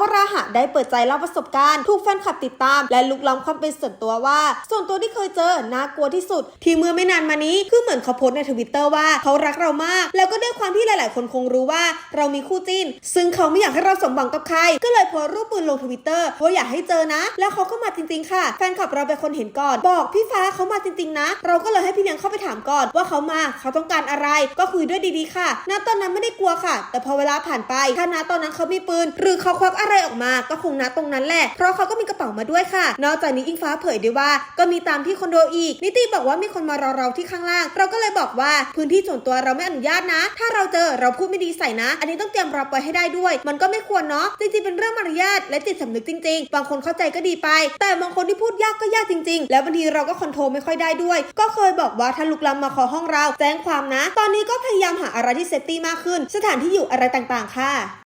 วราหะได้เปิดใจเล่าประสบการณ์ถูกแฟนคลับติดตาม และลุกล้ำความเป็นส่วนตัวว่า ส่วนตัวที่เคยเจอน่ากลัวที่สุด ที่เมื่อไม่นานมานี้คือเหมือนเขาโพสในทวิตเตอร์ว่าเขารักเรามาก แล้วก็ด้วยความที่หลาย ๆ คนคงรู้ว่าเรามีคู่จิ้น ซึ่งเขาไม่อยากให้เราสมหวังกับใคร ก็เลยโพสรูปปืนลงทวิตเตอร์ว่าอยากให้เจอนะ แล้วเขาก็มาจริง ๆ ค่ะ แฟนคลับเราเป็นคนเห็นก่อน บอกพี่ฟ้าเขามาจริง ๆ นะ เราก็เลยให้พี่เลี้ยงเข้าไปถามก่อน ว่าเขามาเขาต้องการอะไร ก็คุยด้วยดี ๆ ค่ะณตอนนั้นไม่ได้กลัวค่ะ แต่พอเวลาผ่านไปถ้าณตอนนั้นเขามีปืน หรือเขาควักอะไรออกมาก็คงณตรงนั้นแหละ เพราะเขาก็มีกระเป๋ามาด้วยค่ะ นอกจากนี้อิงฟ้าเผยด้วยว่า ก็มีตามที่คอนโดอีก นิติบอกว่ามีคนมารอเราที่ข้างล่าง เราก็เลยบอกว่าพื้นที่ส่วนตัวเราไม่อนุญาตนะ ถ้าเราเจอเราพูดไม่ดีใส่นะ อันนี้ต้องเตรียมรับไว้ให้ได้ด้วย มันก็ไม่ควรเนาะจริงๆเป็นเรื่องมารยาทและจิตสำนึกจริงๆบางคนเข้าใจก็ดีไป แต่บางคนที่พูดยากก็ยากจริง ๆ แล้วบางทีเราก็คอนโทรลไม่ค่อยได้ด้วย ก็เคยบอกว่าถ้าลุกล้ำมาขอห้องเราแจ้งความนะ ตอนนี้ก็พยายามหาอะไรที่เซฟตี้มากขึ้น สถานที่อยู่อะไรต่างๆค่ะ